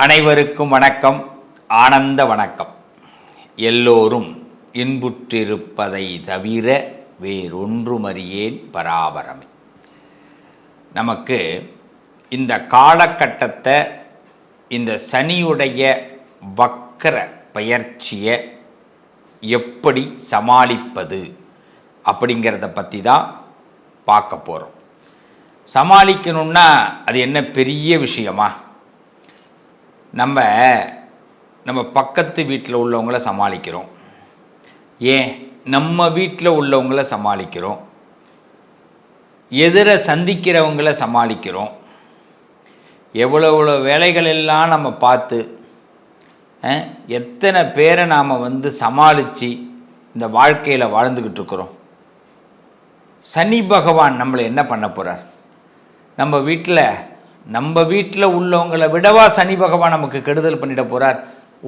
அனைவருக்கும் வணக்கம். ஆனந்த வணக்கம். எல்லோரும் இன்புற்றிருப்பதை தவிர வேறொன்றுமறியேன் பராபரமே. நமக்கு இந்த காலகட்டத்தை இந்த சனியுடைய வக்கர பயிற்சியை எப்படி சமாளிப்பது அப்படிங்கிறத பற்றி தான் பார்க்க போகிறோம் சமாளிக்கணுன்னா அது என்ன பெரிய விஷயமா? நம்ம நம்ம பக்கத்து வீட்டில் உள்ளவங்கள சமாளிக்கிறோம். ஏன்? நம்ம வீட்டில் உள்ளவங்கள சமாளிக்கிறோம். எதிரை சந்திக்கிறவங்கள சமாளிக்கிறோம். எவ்வளோ எவ்வளோ வேலைகள் எல்லாம் நம்ம பார்த்து எத்தனை பேரை நாம் வந்து சமாளித்து இந்த வாழ்க்கையில் வாழ்ந்துக்கிட்டு இருக்கிறோம். சனி பகவான் நம்மளை என்ன பண்ண போகிறார் நம்ம வீட்டில் நம்ம வீட்டில் உள்ளவங்களை விடவா சனி பகவான் நமக்கு கெடுதல் பண்ணிட போகிறார்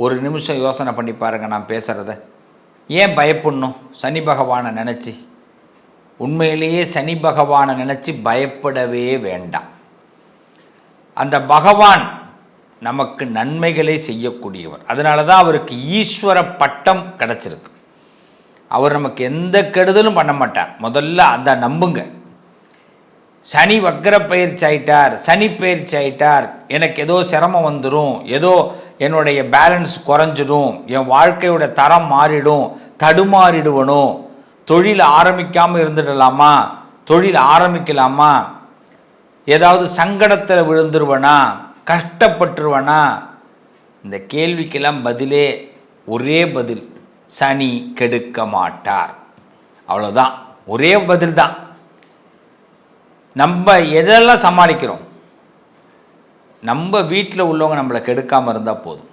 ஒரு நிமிஷம் யோசனை பண்ணி பாருங்க நான் பேசுகிறத ஏன் பயப்படணும்? சனி பகவானை நினச்சி. உண்மையிலேயே சனி பகவானை நினச்சி பயப்படவே வேண்டாம். அந்த பகவான் நமக்கு நன்மைகளை செய்யக்கூடியவர். அதனால தான் அவருக்கு ஈஸ்வர பட்டம் கிடச்சிருக்கு. அவர் நமக்கு எந்த கெடுதலும் பண்ண மாட்டார். முதல்ல அந்த நம்புங்க. சனி வக்கர பயிற்சி ஆயிட்டார் சனி பயிற்சி ஆயிட்டார். எனக்கு ஏதோ சிரமம் வந்துடும் ஏதோ என்னுடைய பேலன்ஸ் குறைஞ்சிடும் என் வாழ்க்கையோட தரம் மாறிடும் தடுமாறிடுவனும் தொழில் ஆரம்பிக்காமல் இருந்துடலாமா? தொழில் ஆரம்பிக்கலாமா? ஏதாவது சங்கடத்தில் விழுந்துருவனா? கஷ்டப்பட்டுருவனா? இந்த கேள்விக்கெல்லாம் பதிலே ஒரே பதில் சனி கெடுக்க மாட்டார். அவ்வளோதான் ஒரே பதில் தான் நம்ம எதெல்லாம் சமாளிக்கிறோம்? நம்ம வீட்டில் உள்ளவங்க நம்மளை கெடுக்காமல் இருந்தால் போதும்.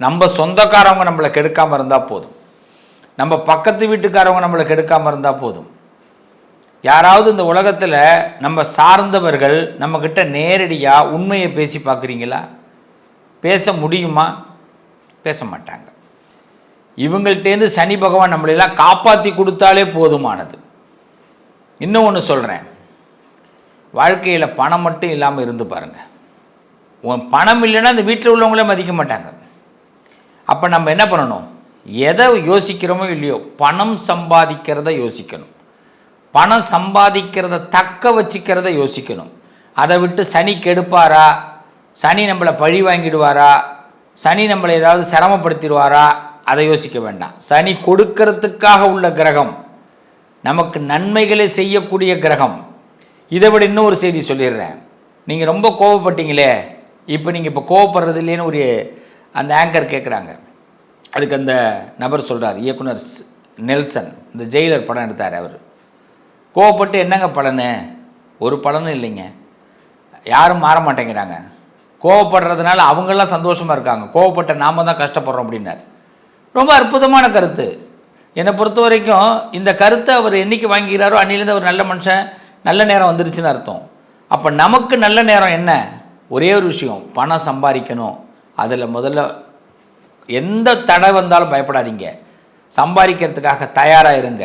நம்ம சொந்தக்காரவங்க நம்மளை கெடுக்காமல் இருந்தால் போதும். நம்ம பக்கத்து வீட்டுக்காரவங்க நம்மளை கெடுக்காமல் இருந்தால் போதும். யாராவது இந்த உலகத்தில் நம்ம சார்ந்தவர்கள் நம்மக்கிட்ட நேரடியாக உண்மையை பேசி பார்க்குறீங்களா? பேச முடியுமா? பேச மாட்டாங்க. இவங்கள்ட்டேருந்து சனி பகவான் நம்மளெல்லாம் காப்பாற்றி கொடுத்தாலே போதுமானது. இன்னும் ஒன்று சொல்கிறேன் வாழ்க்கையில் பணம் மட்டும் இல்லாமல் இருந்து பாருங்கள் உன் பணம் இல்லைன்னா அந்த வீட்டில் உள்ளவங்களே மதிக்க மாட்டாங்க. அப்போ நம்ம என்ன பண்ணணும்? எதை யோசிக்கிறோமோ இல்லையோ பணம் சம்பாதிக்கிறத யோசிக்கணும். பணம் சம்பாதிக்கிறத தக்க வச்சுக்கிறத யோசிக்கணும். அதை விட்டு சனி கெடுப்பாரா? சனி நம்மளை பழி வாங்கிடுவாரா? சனி நம்மளை ஏதாவது சிரமப்படுத்திடுவாரா? அதை யோசிக்க வேண்டாம். சனி கொடுக்கறதுக்காக உள்ள கிரகம் நமக்கு நன்மைகளை செய்யக்கூடிய கிரகம் இதை விட இன்னொரு செய்தி சொல்லிடுறேன். நீங்கள் ரொம்ப கோவப்பட்டீங்களே இப்போ நீங்கள் இப்போ கோவப்படுறது இல்லைன்னு ஒரு அந்த ஆங்கர் கேட்குறாங்க அதுக்கு அந்த நபர் சொல்கிறார் இயக்குனர் நெல்சன் இந்த ஜெயிலர் படம் எடுத்தார் அவர். கோவப்பட்டு என்னங்க பலனு? ஒரு பலனும் இல்லைங்க. யாரும் மாற மாட்டேங்கிறாங்க. கோவப்படுறதுனால அவங்களாம் சந்தோஷமாக இருக்காங்க. கோவப்பட்ட நாம தான் கஷ்டப்படுறோம் அப்படின்னார். ரொம்ப அற்புதமான கருத்து. என்னை பொறுத்த வரைக்கும் இந்த கருத்தை அவர் என்னைக்கு வாங்கிக்கிறாரோ அன்னிலேருந்து அவர் நல்ல மனுஷன். நல்ல நேரம் வந்துருச்சுன்னு அர்த்தம். அப்போ நமக்கு நல்ல நேரம் என்ன? ஒரே ஒரு விஷயம் பணம் சம்பாதிக்கணும். அதில் முதல்ல எந்த தடை வந்தாலும் பயப்படாதீங்க. சம்பாதிக்கிறதுக்காக தயாராக இருங்க.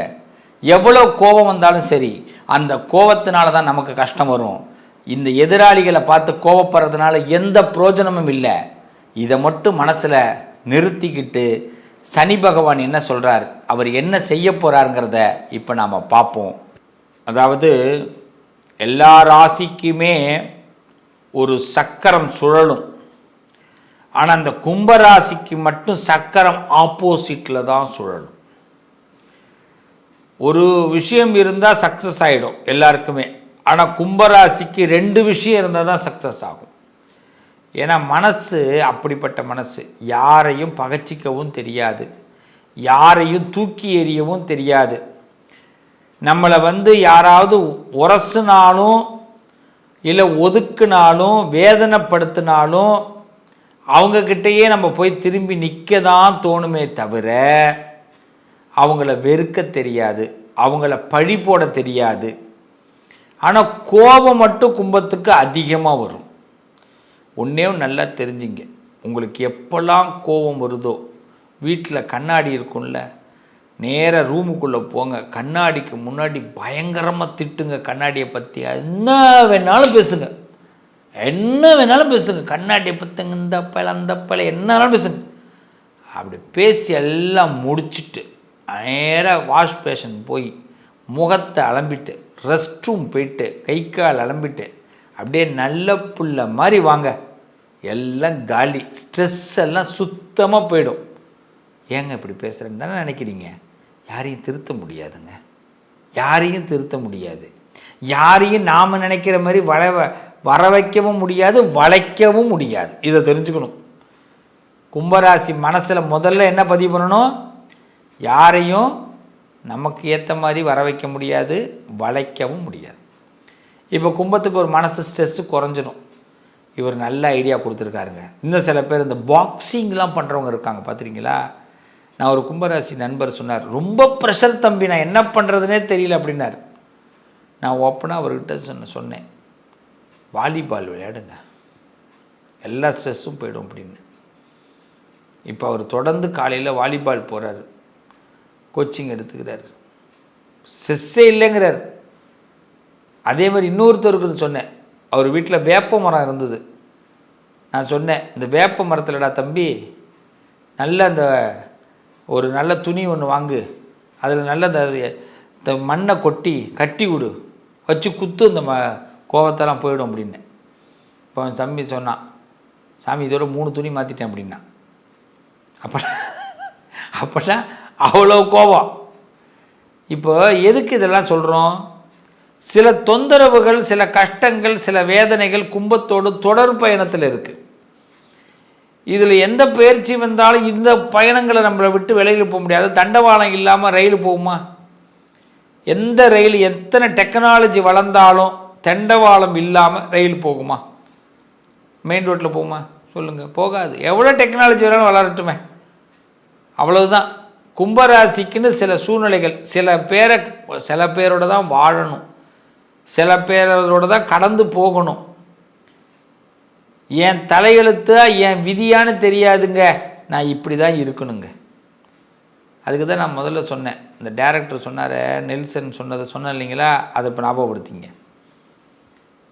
எவ்வளோ கோபம் வந்தாலும் சரி அந்த கோபத்தினால தான் நமக்கு கஷ்டம் வரும். இந்த எதிராளிகளை பார்த்து கோபப்படுறதுனால எந்த பிரயோஜனமும் இல்லை. இதை மட்டும் மனசில் நிறுத்திக்கிட்டு சனி பகவான் என்ன சொல்கிறார் அவர் என்ன செய்ய போகிறாருங்கிறத இப்போ நாம் பார்ப்போம். அதாவது எல்லா ராசிக்குமே ஒரு சக்கரம் சுழலும். ஆனால் அந்த கும்பராசிக்கு மட்டும் சக்கரம் ஆப்போசிட்டில் தான் சுழலும். ஒரு விஷயம் இருந்தால் சக்ஸஸ் ஆகிடும் எல்லாருக்குமே. ஆனால் கும்பராசிக்கு ரெண்டு விஷயம் இருந்தால் தான் சக்ஸஸ் ஆகும். ஏன்னா மனசு அப்படிப்பட்ட மனசு. யாரையும் பகச்சிக்கவும் தெரியாது. யாரையும் தூக்கி எறியவும் தெரியாது. நம்மளை வந்து யாராவது உரசுனாலும் இல்லை ஒதுக்குனாலும் வேதனைப்படுத்தினாலும் அவங்கக்கிட்டேயே நம்ம போய் திரும்பி நிற்க தான் தோணுமே தவிர அவங்கள வெறுக்க தெரியாது அவங்கள பழி போட தெரியாது. ஆனால் கோபம் மட்டும் கும்பத்துக்கு அதிகமாக வரும். ஒன்றே நல்லா தெரிஞ்சுங்க. உங்களுக்கு எப்போல்லாம் கோபம் வருதோ வீட்டில் கண்ணாடி இருக்கும்ல நேராக ரூமுக்குள்ளே போங்க. கண்ணாடிக்கு முன்னாடி பயங்கரமாக திட்டுங்க. கண்ணாடியை பற்றி என்ன வேணாலும் பேசுங்க. என்ன வேணாலும் பேசுங்க. கண்ணாடியை பற்றிங்க இந்த அப்பல அந்த அப்பல என்னாலும் பேசுங்க. அப்படி பேசி எல்லாம் முடிச்சிட்டு நேராக வாஷ் பேஷன் போய் முகத்தை அலம்பிட்டு ரெஸ்ட் ரூம் போயிட்டு கை கால் அலம்பிட்டு அப்படியே நல்ல புள்ள மாதிரி வாங்க. எல்லாம் காலி. ஸ்ட்ரெஸ் எல்லாம் சுத்தமாக போயிடும். ஏங்க இப்படி பேசுகிறேன்னு தானே நினைக்கிறீங்க? யாரையும் திருத்த முடியாதுங்க. யாரையும் திருத்த முடியாது. யாரையும் நாம் நினைக்கிற மாதிரி வள வர வைக்கவும் முடியாது வளைக்கவும் முடியாது. இதை தெரிஞ்சுக்கணும். கும்பராசி மனசில் முதல்ல என்ன பதிவு பண்ணணும்? யாரையும் நமக்கு ஏற்ற மாதிரி வர வைக்க முடியாது வளைக்கவும் முடியாது. இப்போ கும்பத்துக்கு ஒரு மனசு ஸ்ட்ரெஸ்ஸு குறைஞ்சிடும். இவர் நல்ல ஐடியா கொடுத்துருக்காருங்க. இன்னும் சில பேர் இந்த பாக்ஸிங்லாம் பண்ணுறவங்க இருக்காங்க பார்த்துறீங்களா நான் ஒரு கும்பராசி நண்பர் சொன்னார் ரொம்ப ப்ரெஷர் தம்பி நான் என்ன பண்ணுறதுனே தெரியல அப்படின்னார். நான் ஓப்பனாக அவர்கிட்ட சொன்ன சொன்னேன் வாலிபால் விளையாடுங்க. எல்லா ஸ்ட்ரெஸ்ஸும் போயிடும் அப்படின்னு. இப்போ அவர் தொடர்ந்து காலையில் வாலிபால் போகிறார் கோச்சிங் எடுத்துக்கிறார். ஸ்ட்ரெஸ்ஸே இல்லைங்கிறார். அதே மாதிரி இன்னொருத்தருக்கு சொன்னேன் அவர் வீட்டில் வேப்ப மரம் இருந்தது. நான் சொன்னேன் இந்த வேப்ப மரத்தில்டா தம்பி நல்ல அந்த ஒரு நல்ல துணி ஒன்று வாங்கு. அதில் நல்ல இந்த மண்ணை கொட்டி கட்டி விடு. வச்சு குத்து இந்த ம கோவத்தெல்லாம் போயிடும் அப்படின்னு. இப்போ அவன் தம்பி சொன்னான் சாமி இதோட மூணு துணி மாற்றிட்டேன் அப்படின்னா. அப்போ அப்போனா அவ்வளோ கோபம். இப்போ எதுக்கு இதெல்லாம் சொல்கிறோம் சில தொந்தரவுகள் சில கஷ்டங்கள் சில வேதனைகள் கும்பத்தோடு தொடர் பயணத்தில் இருக்குது இதில் எந்த பயிற்சி வந்தாலும் இந்த பயணங்களை நம்மளை விட்டு வெளியில் போக முடியாது. தண்டவாளம் இல்லாமல் ரயில் போகுமா? எந்த ரயில் எத்தனை டெக்னாலஜி வளர்ந்தாலும் தண்டவாளம் இல்லாமல் ரயில் போகுமா? மெயின் ரோட்டில் போகுமா? சொல்லுங்கள் போகாது. எவ்வளோ டெக்னாலஜி வேணாலும் வளரட்டுமே. அவ்வளவுதான். கும்பராசிக்குன்னு சில சூழ்நிலைகள் சில பேரை சில பேரோட தான் வாழணும். சில பேரோட தான் கடந்து போகணும். என் தலையெழுத்தா என் விதியான்னு தெரியாதுங்க. நான் இப்படி தான் இருக்கணுங்க. அதுக்கு தான் நான் முதல்ல சொன்னேன். இந்த டேரக்டர் சொன்னார் நெல்சன் சொன்னதை சொன்னேன் இல்லைங்களா? அதை இப்போ ஞாபகப்படுத்திங்க.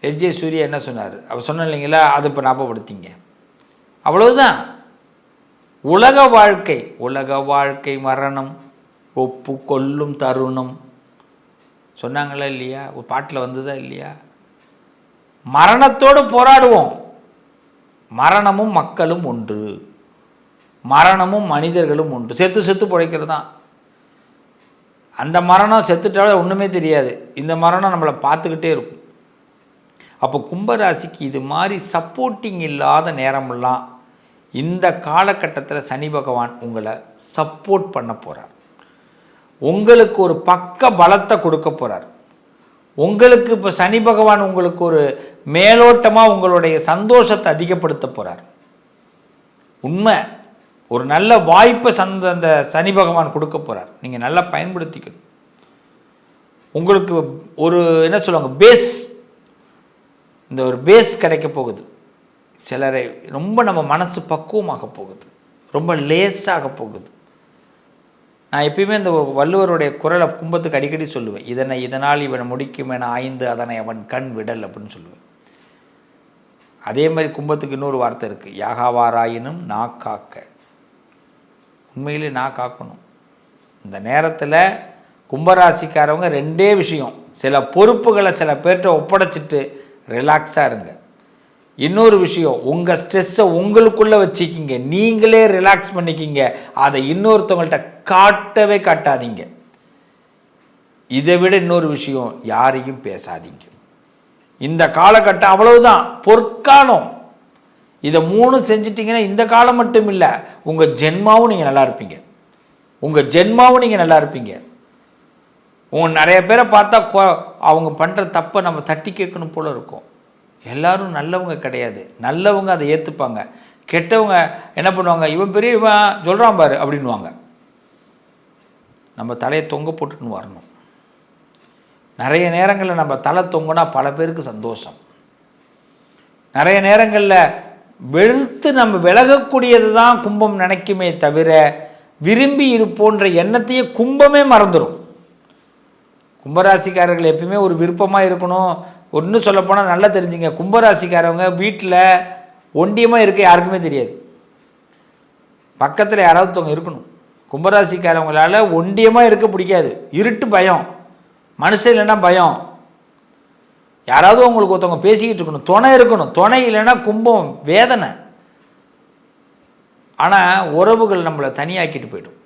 எஜே சூர்யா என்ன சொன்னார்? அவர் சொன்ன இல்லைங்களா? அதை இப்போ ஞாபகப்படுத்திங்க. அவ்வளவுதான். உலக வாழ்க்கை உலக வாழ்க்கை மரணம் ஒப்பு கொள்ளும் தருணம். சொன்னாங்களா இல்லையா? ஒரு பாட்டில் வந்ததா இல்லையா? மரணத்தோடு போராடுவோம். மரணமும் மக்களும் ஒன்று. மரணமும் மனிதர்களும் ஒன்று. செத்து செத்து பிழைக்கிறது? தான் அந்த மரணம் செத்துட்டாலே ஒன்றுமே தெரியாது. இந்த மரணம் நம்மளை பார்த்துக்கிட்டே இருக்கும். அப்போ கும்பராசிக்கு இது மாதிரி சப்போர்ட்டிங் இல்லாத நேரமெல்லாம் இந்த காலகட்டத்தில் சனி பகவான் உங்களை சப்போர்ட் பண்ண போகிறார் உங்களுக்கு ஒரு பக்க பலத்தை கொடுக்க போகிறார் உங்களுக்கு இப்போ சனி பகவான் உங்களுக்கு ஒரு மேலோட்டமாக உங்களுடைய சந்தோஷத்தை அதிகப்படுத்த போகிறார் உண்மை. ஒரு நல்ல வாய்ப்பை சந்த அந்த சனி பகவான் கொடுக்க போகிறார் நீங்கள் நல்லா பயன்படுத்திக்கணும். உங்களுக்கு ஒரு என்ன சொல்லுவாங்க பேஸ் இந்த ஒரு பேஸ் கிடைக்க போகுது. சிலரை ரொம்ப நம்ம மனசு பக்குவமாக போகுது. ரொம்ப லேஸாக போகுது. நான் எப்பயுமே இந்த வள்ளுவருடைய குரலை கும்பத்துக்கு அடிக்கடி சொல்லுவேன். இதனை இதனால் இவன் முடிக்கும் என ஆய்ந்து அதனை அவன் கண் விடல் அப்படின்னு சொல்லுவேன். அதே மாதிரி கும்பத்துக்கு இன்னொரு வார்த்தை இருக்குது யாகாவாராயினும் நா காக்க. உண்மையிலே நான் காக்கணும். இந்த நேரத்தில் கும்பராசிக்காரவங்க ரெண்டே விஷயம். சில பொறுப்புகளை சில பேர்கிட்ட ஒப்படைச்சிட்டு ரிலாக்ஸாக இருங்க. இன்னொரு விஷயம் உங்கள் ஸ்ட்ரெஸ்ஸை உங்களுக்குள்ளே வச்சுக்கிங்க. நீங்களே ரிலாக்ஸ் பண்ணிக்கிங்க. அதை இன்னொருத்தவங்கள்ட்ட காட்டவே காட்டாதீங்க. இதை விட இன்னொரு விஷயம் யாரையும் பேசாதீங்க. இந்த காலகட்டம் அவ்வளவுதான். பொற்காலம். இதை மூணு செஞ்சிட்டிங்கன்னா இந்த காலம் மட்டும் இல்லை உங்கள் ஜென்மாவும் நீங்கள் நல்லா இருப்பீங்க. உங்கள் ஜென்மாவும் நீங்கள் நல்லா இருப்பீங்க. உங்க நிறைய பேரை பார்த்தா கொ- அவங்க பண்ணுற தப்பை நம்ம தட்டி கேட்கணும் போல இருக்கும். எல்லாரும் நல்லவங்க கிடையாது. நல்லவங்க அதை ஏற்றுப்பாங்க கெட்டவங்க என்ன பண்ணுவாங்க? இவன் பெரிய இவன் சொல்கிறான் பாரு அப்படின்வாங்க நம்ம தலையை தொங்க போட்டுன்னு வரணும். நிறைய நேரங்களில் நம்ம தலை தொங்குனா பல பேருக்கு சந்தோஷம். நிறைய நேரங்களில் வெளுத்து நம்ம விலகக்கூடியது தான் கும்பம் நினைக்குமே தவிர விரும்பி இருப்போன்ற எண்ணத்தையே கும்பமே மறந்துடும் கும்பராசிக்காரர்கள் எப்பயுமே ஒரு விருப்பமாக இருக்கணும். ஒன்றும் சொல்லப்போனால் நல்லா தெரிஞ்சுங்க. கும்பராசிக்காரவங்க வீட்டில் ஒண்டியமாக இருக்க யாருக்குமே தெரியாது. பக்கத்தில் யாராவது இருக்கணும். கும்பராசிக்காரவங்களால ஒண்டியமாக இருக்க பிடிக்காது. இருட்டு பயம். மனுஷன் இல்லைன்னா பயம். யாராவது உங்களுக்கு ஒருத்தவங்க பேசிக்கிட்டு இருக்கணும். துணை இருக்கணும். துணை இல்லைன்னா கும்பம் வேதனை. ஆனால் உறவுகள் நம்மளை தனியாக்கிட்டு போயிடும்.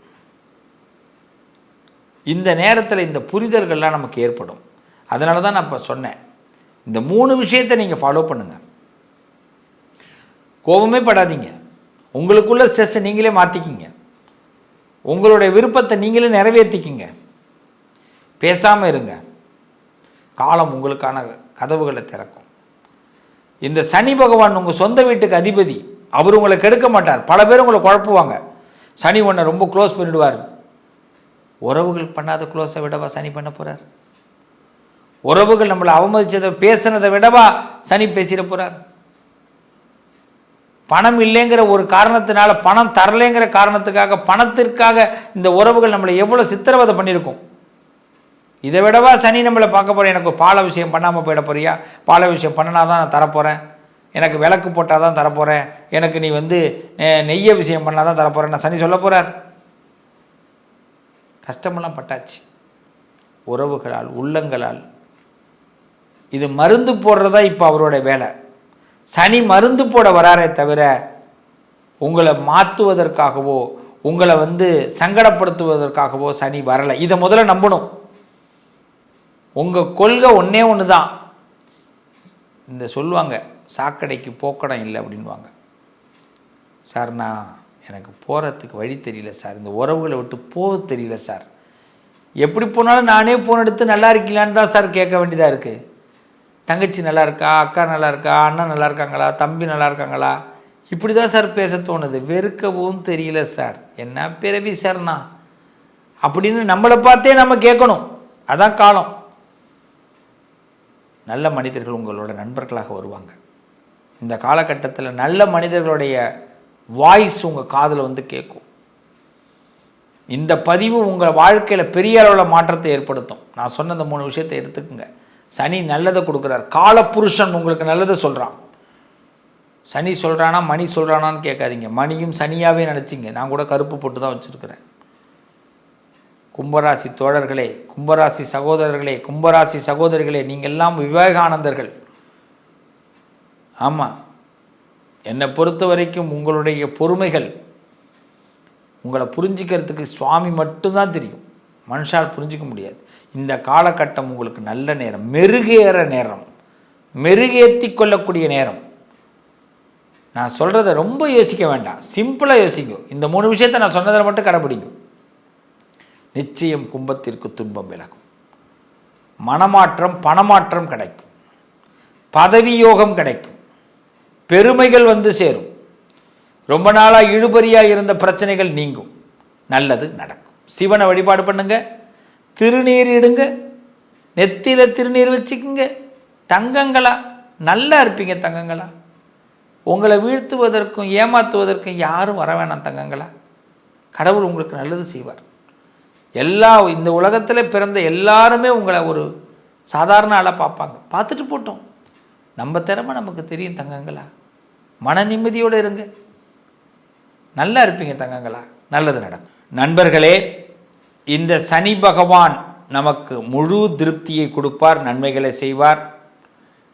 இந்த நேரத்தில் இந்த புரிதல்கள்லாம் நமக்கு ஏற்படும். அதனால தான் நான் இப்போ சொன்னேன். இந்த மூணு விஷயத்தை நீங்கள் ஃபாலோ பண்ணுங்கள் கோபமே படாதீங்க. உங்களுக்குள்ள ஸ்ட்ரெஸ்ஸை நீங்களே மாற்றிக்கிங்க உங்களுடைய விருப்பத்தை நீங்களே நிறைவேற்றிக்கிங்க பேசாமல் இருங்க. காலம் உங்களுக்கான கதவுகளை திறக்கும். இந்த சனி பகவான் உங்கள் சொந்த வீட்டுக்கு அதிபதி. அவர் உங்களை கெடுக்க மாட்டார். பல பேர் உங்களை குழப்புவாங்க. சனி ஒன்றை ரொம்ப க்ளோஸ் பண்ணிடுவார். உறவுகள் பண்ணாத க்ளோஸை விடவா சனி பண்ண போகிறார் உறவுகள் நம்மளை அவமதிச்சதை பேசுனதை விடவா சனி பேசிட போகிறார் பணம் இல்லைங்கிற ஒரு காரணத்தினால பணம் தரலைங்கிற காரணத்துக்காக பணத்திற்காக இந்த உறவுகள் நம்மளை எவ்வளோ சித்திரவதை பண்ணியிருக்கோம். இதை விடவா சனி நம்மளை பார்க்க போகிறேன் எனக்கு பால விஷயம் பண்ணாமல் போயிட போறியா? பால விஷயம் பண்ணினா தான் நான் தரப்போகிறேன் எனக்கு விளக்கு போட்டால் தான் தரப்போகிறேன் எனக்கு நீ வந்து நெய்ய விஷயம் பண்ணால் தான் தரப்போகிறேன் நான் சனி சொல்ல போகிறார் கஷ்டமெல்லாம் பட்டாச்சு. உறவுகளால் உள்ளங்களால் இது மருந்து போடுறதா இப்போ அவரோட வேலை. சனி மருந்து போட வராரே தவிர உங்களை மாற்றுவதற்காகவோ உங்களை வந்து சங்கடப்படுத்துவதற்காகவோ சனி வரலை. இதை முதல்ல நம்பணும். உங்கள் கொள்கை ஒன்றே ஒன்று தான் இந்த சொல்லுவாங்க சாக்கடைக்கு போக்கடம் இல்லை அப்படின்வாங்க சார் நான் எனக்கு போகிறதுக்கு வழி தெரியல சார். இந்த உறவுகளை விட்டு போக தெரியல சார். எப்படி போனாலும் நானே ஃபோன் எடுத்து நல்லா இருக்கலான்னு தான் சார் கேட்க வேண்டியதாக இருக்குது தங்கச்சி நல்லா இருக்கா அக்கா நல்லா இருக்கா அண்ணன் நல்லா இருக்காங்களா தம்பி நல்லா இருக்காங்களா இப்படி தான் சார் பேச தோணுது. வெறுக்கவும் தெரியல சார். என்ன பிறவி சார்னா அப்படின்னு நம்மளை பார்த்தே நம்ம கேட்கணும். அதான் காலம். நல்ல மனிதர்கள் உங்களோட நண்பர்களாக வருவாங்க. இந்த காலகட்டத்தில் நல்ல மனிதர்களுடைய வாய்ஸ் உங்கள் காதில் வந்து கேட்கும். இந்த பதிவு உங்கள் வாழ்க்கையில் பெரிய அளவில் மாற்றத்தை ஏற்படுத்தும். நான் சொன்ன இந்த மூணு விஷயத்தை எடுத்துக்கோங்க. சனி நல்லதை கொடுக்குறார். காலப்புருஷன் உங்களுக்கு நல்லதை சொல்கிறான் சனி சொல்கிறானா மணி சொல்கிறானான்னு கேட்காதீங்க. மணியும் சனியாகவே நினச்சிங்க. நான் கூட கருப்பு போட்டு தான் வச்சுருக்கிறேன். கும்பராசி தோழர்களே கும்பராசி சகோதரர்களே கும்பராசி சகோதரிகளே நீங்கள் எல்லாம் விவேகானந்தர்கள். ஆமாம் என்னை பொறுத்த வரைக்கும் உங்களுடைய பொறுமைகள் உங்களை புரிஞ்சிக்கிறதுக்கு சுவாமி மட்டும்தான் தெரியும். மனுஷால் புரிஞ்சிக்க முடியாது. இந்த காலகட்டம் உங்களுக்கு நல்ல நேரம் மெருகேற நேரம் மெருகேற்றி கொள்ளக்கூடிய நேரம். நான் சொல்கிறத ரொம்ப யோசிக்க வேண்டாம். சிம்பிளாக யோசிக்கும் இந்த மூணு விஷயத்தை நான் சொன்னதில் மட்டும் கடைபிடிக்கும் நிச்சயம் கும்பத்திற்கு துன்பம் விலகும். மனமாற்றம் பணமாற்றம் கிடைக்கும். பதவி யோகம் கிடைக்கும். பெருமைகள் வந்து சேரும். ரொம்ப நாளாக இழுபறியாக இருந்த பிரச்சனைகள் நீங்கும். நல்லது நடக்கும். சிவனை வழிபாடு பண்ணுங்கள் திருநீர் இடுங்க. நெத்தியில் திருநீர் வச்சுக்குங்க. தங்கங்களா? நல்லா இருப்பீங்க தங்கங்களா. உங்களை வீழ்த்துவதற்கும் ஏமாற்றுவதற்கும் யாரும் வர வேணாம் தங்கங்களா. கடவுள் உங்களுக்கு நல்லது செய்வார். எல்லா இந்த உலகத்தில் பிறந்த எல்லாருமே உங்களை ஒரு சாதாரண ஆளாக பார்ப்பாங்க. பார்த்துட்டு போட்டோம். நம்ம திறமை நமக்கு தெரியும் தங்கங்களா. மன நிம்மதியோடு இருங்க. நல்லா இருப்பீங்க தங்கங்களா. நல்லது நடக்கும். நண்பர்களே இந்த சனி பகவான் நமக்கு முழு திருப்தியை கொடுப்பார் நன்மைகளை செய்வார்.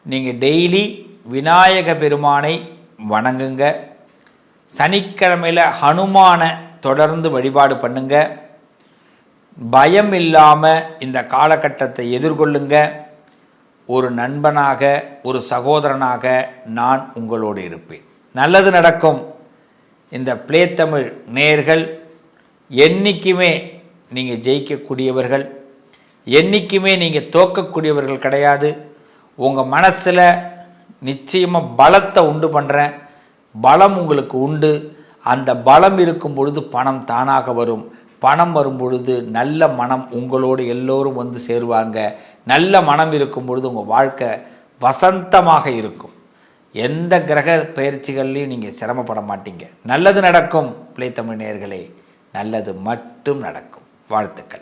நீங்கள் டெய்லி விநாயக பெருமானை வணங்குங்க. சனிக்கிழமையில் ஹனுமானை தொடர்ந்து வழிபாடு பண்ணுங்க. பயம் இல்லாமல் இந்த காலகட்டத்தை எதிர்கொள்ளுங்க. ஒரு நண்பனாக ஒரு சகோதரனாக நான் உங்களோடு இருப்பேன். நல்லது நடக்கும். இந்த பிளே தமிழ் நேர்கள் என்றைக்குமே நீங்கள் ஜெயிக்கக்கூடியவர்கள். என்றைக்குமே நீங்கள் தோக்கக்கூடியவர்கள் கிடையாது. உங்கள் மனசில் நிச்சயமாக பலத்தை உண்டு பண்ணுறேன் பலம் உங்களுக்கு உண்டு. அந்த பலம் இருக்கும் பொழுது பணம் தானாக வரும். பணம் வரும் பொழுது நல்ல மனம் உங்களோடு எல்லோரும் வந்து சேருவாங்க. நல்ல மனம் இருக்கும் பொழுது உங்கள் வாழ்க்கை வசந்தமாக இருக்கும். எந்த கிரக பயிற்சிகள்லையும் நீங்கள் சிரமப்பட மாட்டீங்க. நல்லது நடக்கும் பிள்ளை தமிழ் நல்லது மட்டும் நடக்கும். வாழ்த்துக்கள்.